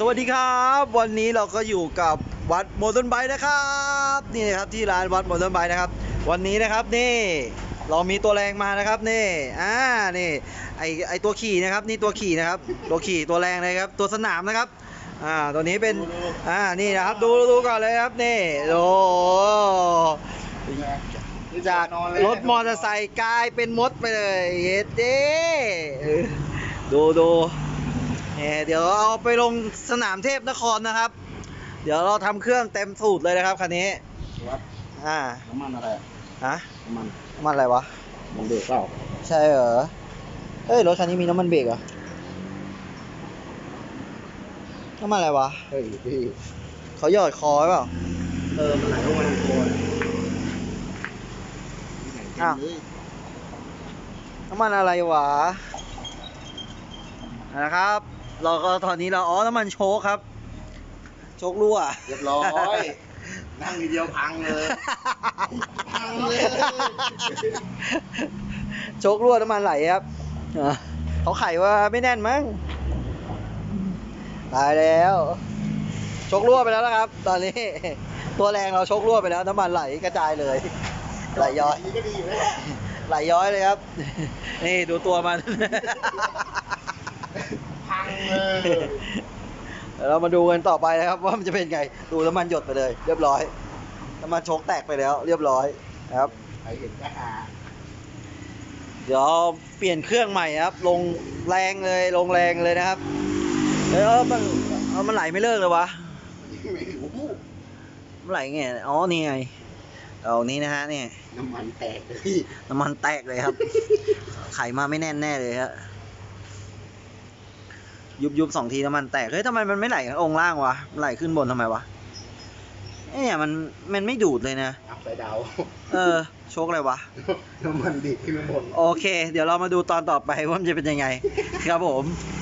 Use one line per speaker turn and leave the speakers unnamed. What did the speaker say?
สวัสดีครับ วันนี้เราก็อยู่กับวัดโมเดิร์นไบนะครับ นี่นะครับที่ร้านวัดโมเดิร์นไบนะครับ วันนี้นะครับนี่เรามีตัวแรงมานะครับนี่อ่านี่ไอไอตัวขี่นะครับนี่ตัวขี่นะครับตัวขี่ตัวแรงเลยครับตัวสนามนะครับอ่าตัวนี้เป็นอ่านี่นะครับดูดูก่อนเลยครับนี่โอ้จากรถมอเตอร์ไซค์กลายเป็นมดไปเลยเฮ็ดเด้เออดูดู เนี่ยเดี๋ยวเอาไปลงสนามเทพนครนะครับ เดี๋ยวเราทำเครื่องเต็มสูตรเลยนะครับคันนี้
วัด
อ่า
น้ำมันอะไรอะ
ฮะ
น้ำมัน
น้ำมันอะไรวะ
มันเบรกเปล่า
ใช่เหรอเฮ้ยรถคันนี้มีน้ำมันเบรกเหรอ น้ำมันอะไรวะ
เฮ้ยพี่
เขาหยอดคอไว้เปล่า
เออมันไหลลงมาในโคน
อ้าว น้ำมันอะไรวะนะครับ เราก็ตอนนี้เราอ๋อน้ำมันโชคครับ โชครั่ว
เรียบร้อย นั่งทีเดียวพังเลยพังเลย
โชครั่วน้ำมันไหลครับอะเขาไขว่าไม่แน่นมั้งตายแล้ว โชครั่วไปแล้วนะครับ ตอนนี้ ตัวแรงเราโชครั่วไปแล้วน้ำมันไหลกระจายเลยไหลย้อย
นี่ก็ดีอยู่แล้ว
ไหลย้อยเลยครับ นี่ดูตัวมัน
พัง เลย
เดี๋ยวเรามาดูกันต่อไปนะครับว่ามันจะเป็นไง ดูน้ำมันหยดไปเลย เรียบร้อย น้ำมันโชกแตกไปแล้ว เรียบร้อยนะครับ
ใครเห็นก็หา
เดี๋ยวเปลี่ยนเครื่องใหม่ครับ ลงแรงเลยลงแรงเลยนะครับเอ้ยเออมันเออมันไหลไม่เลิกเลยวะ
ไม่รู้
มันไหลไงอ๋อนี่ไงเอานี้นะฮะนี่
น้ำมันแตกเลย
น้ำมันแตกเลยครับ ไขมาไม่แน่นแน่เลยฮะ ยุบยุบสองทีน้ำมันแตกเฮ้ยทำไมมันไม่ไหลองค์ล่างวะมันไหลขึ้นบนทำไมวะเอ้ยมันมันไม่ดูดเลยนะ
อัพไซด์ดาว
เออ โชคอะไรวะ
น้ำมันดีดขึ้นมาบน
โอเค เดี๋ยวเรามาดูตอนต่อไปว่ามันจะเป็นยังไง ครับผม
เ